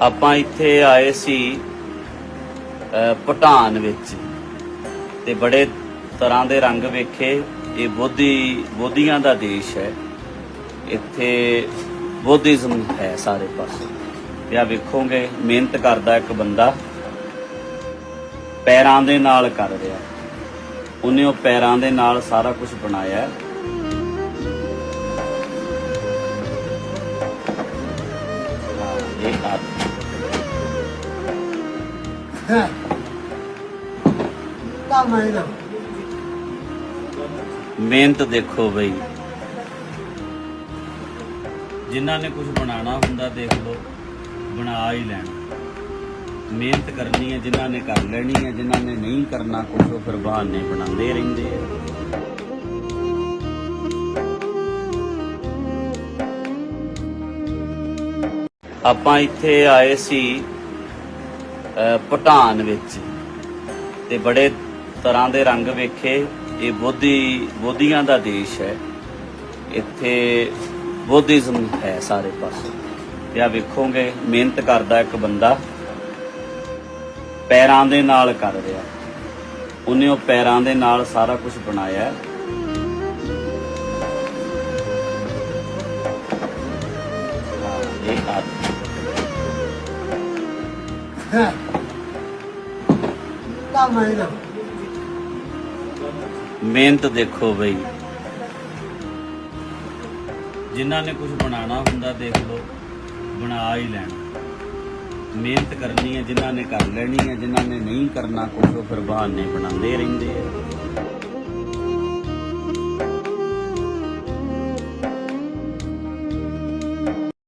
ਆਪਾਂ ਇੱਥੇ ਆਏ ਸੀ ਅ, ਭੂਟਾਨ ਵਿੱਚ। ਤੇ ਬੜੇ ਤਰ੍ਹਾਂ ਦੇ ਰੰਗ ਵੇਖੇ। ਇਹ ਬੋਧੀ ਬੋਧੀਆਂ ਦਾ ਦੇਸ਼ ਹੈ। ਇੱਥੇ ਬੋਧਿਜ਼ਮ ਹੈ ਸਾਰੇ ਪਾਸੇ। ਤੇ ਆ ਵੇਖੋਗੇ ਮਿਹਨਤ ਕਰਦਾ ਇੱਕ ਬੰਦਾ। ਪੈਰਾਂ ਦੇ ਨਾਲ ਕਰ ਰਿਹਾ। ਉਹਨੇ ਉਹ ਪੈਰਾਂ ਦੇ ਨਾਲ ਸਾਰਾ ਕੁਝ ਬਣਾਇਆ। ਇਹ ਆਪ ਤਾਂ ਮੈਂ ਨਾ ਮਿਹਨਤ ਦੇਖੋ ਬਈ। ਜਿਨ੍ਹਾਂ ਨੇ ਕੁਝ ਬਣਾਉਣਾ ਹੁੰਦਾ ਦੇਖ ਲਓ, ਬਣਾ ਹੀ ਲੈਣਾ। ਮਿਹਨਤ ਕਰਨੀ ਹੈ, ਜਿਨ੍ਹਾਂ ਨੇ ਕਰ ਲੈਣੀ ਹੈ, ਜਿਨ੍ਹਾਂ ਨੇ ਨਹੀਂ ਕਰਨਾ ਕੁਝ ਉਹ ਫਿਰ ਬਹਾਨੇ ਬਣਾਉਂਦੇ ਰਹਿੰਦੇ ਆ। ਆਪਾਂ ਇੱਥੇ ਆਏ ਸੀ ਅ, ਭੂਟਾਨ ਵਿੱਚ। ਤੇ ਬੜੇ ਤਰ੍ਹਾਂ ਦੇ ਰੰਗ ਵੇਖੇ। ਇਹ ਬੋਧੀ ਬੋਧੀਆਂ ਦਾ ਦੇਸ਼ ਹੈ। ਇੱਥੇ ਬੋਧਿਜ਼ਮ ਹੈ ਸਾਰੇ ਪਾਸੇ। ਤੇ ਆ ਵੇਖੋਗੇ ਮਿਹਨਤ ਕਰਦਾ ਇੱਕ ਬੰਦਾ। ਪੈਰਾਂ ਦੇ ਨਾਲ ਕਰ ਰਿਹਾ। ਉਹਨੇ ਉਹ ਪੈਰਾਂ ਦੇ ਨਾਲ ਸਾਰਾ ਕੁਝ ਬਣਾਇਆ। ਇਹ ਆਪ ਤਾਂ ਮੈਂ ਨਾ ਮਿਹਨਤ ਦੇਖੋ ਬਈ। ਜਿਨ੍ਹਾਂ ਨੇ ਕੁਝ ਬਣਾਉਣਾ ਹੁੰਦਾ ਦੇਖ ਲਓ, ਬਣਾ ਹੀ ਲੈਣਾ। ਮਿਹਨਤ ਕਰਨੀ ਹੈ, ਜਿਨ੍ਹਾਂ ਨੇ ਕਰ ਲੈਣੀ ਹੈ, ਜਿਨ੍ਹਾਂ ਨੇ ਨਹੀਂ ਕਰਨਾ ਕੁਝ ਉਹ ਫਿਰ ਬਹਾਨੇ ਬਣਾਉਂਦੇ ਰਹਿੰਦੇ ਆ।